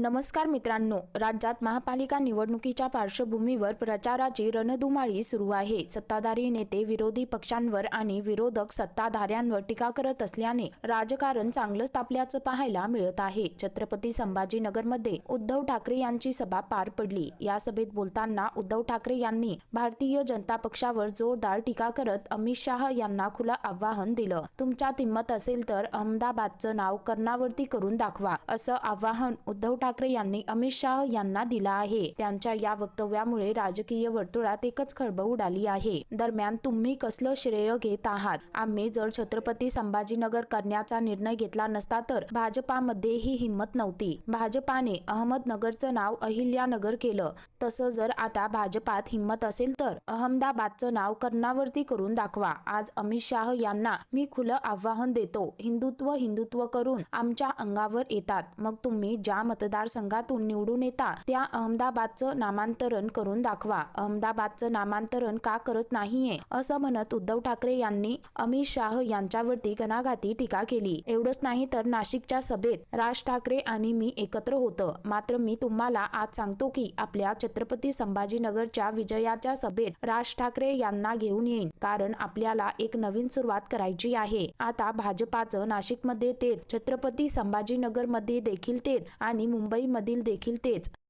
नमस्कार मित्रांनो राज्यात महापालिका निवडणुकीच्या पार्श्वभूमीवर प्रचाराची रणधुमाळी सुरू आहे. सत्ताधारी नेते विरोधी पक्षांवर आणि विरोधक सत्ताधाऱ्यांवर टीका करत असल्याने राजकारण चांगलंच तापल्याचं पाहायला मिळत आहे. छत्रपती संभाजीनगरमध्ये उद्धव ठाकरे यांची सभा पार पडली. या सभेत बोलताना उद्धव ठाकरे यांनी भारतीय जनता पक्षावर जोरदार टीका करत अमित शाह यांना खुलं आव्हान दिलं. तुमच्यात हिंमत असेल तर अहमदाबादचं नाव कर्णावरती करून दाखवा असं आव्हान उद्धव ठाकरे यांनी अमित शाह यांना दिला आहे. त्यांच्या या वक्तव्यामुळे राजकीय वर्तुळात एकच खळबळ उडाली आहे. दरम्यान तुम्ही कसलं श्रेय घेत आहात? आम्ही जर छत्रपती संभाजीनगर करण्याचा निर्णय घेतला नसता तर भाजपामध्ये ही हिंमत नव्हती. भाजपाने अहमदनगरचं नाव अहिल्यानगर केलं. तसं जर आता भाजपात हिंमत असेल तर अहमदाबादचं नाव कर्णावरती करून दाखवा. आज अमित शाह यांना मी खुलं आव्हान देतो. हिंदुत्व हिंदुत्व करून आमच्या अंगावर येतात. मग तुम्ही ज्या मतदारसंघातून निवडून येता त्या अहमदाबादचं नामांतरण करून दाखवा. अहमदाबादचं नामांतरण का करत नाहीये? असं म्हणत उद्धव ठाकरे यांनी अमित शाह यांच्यावरती घणाघाती टीका केली. एवढंच नाही तर नाशिकच्या सभेत राज ठाकरे आणि मी एकत्र होतं. मात्र मी तुम्हाला आज सांगतो की आपल्या छत्रपती संभाजीनगरच्या विजयाच्या सभेत राज ठाकरे यांना घेऊन येईन. कारण आपल्याला एक नवीन सुरुवात करायची आहे. आता भाजपाचं नाशिकमध्ये तेच छत्रपती संभाजीनगरमध्ये देखील तेच आणि मुंबईमधील देखील तेच.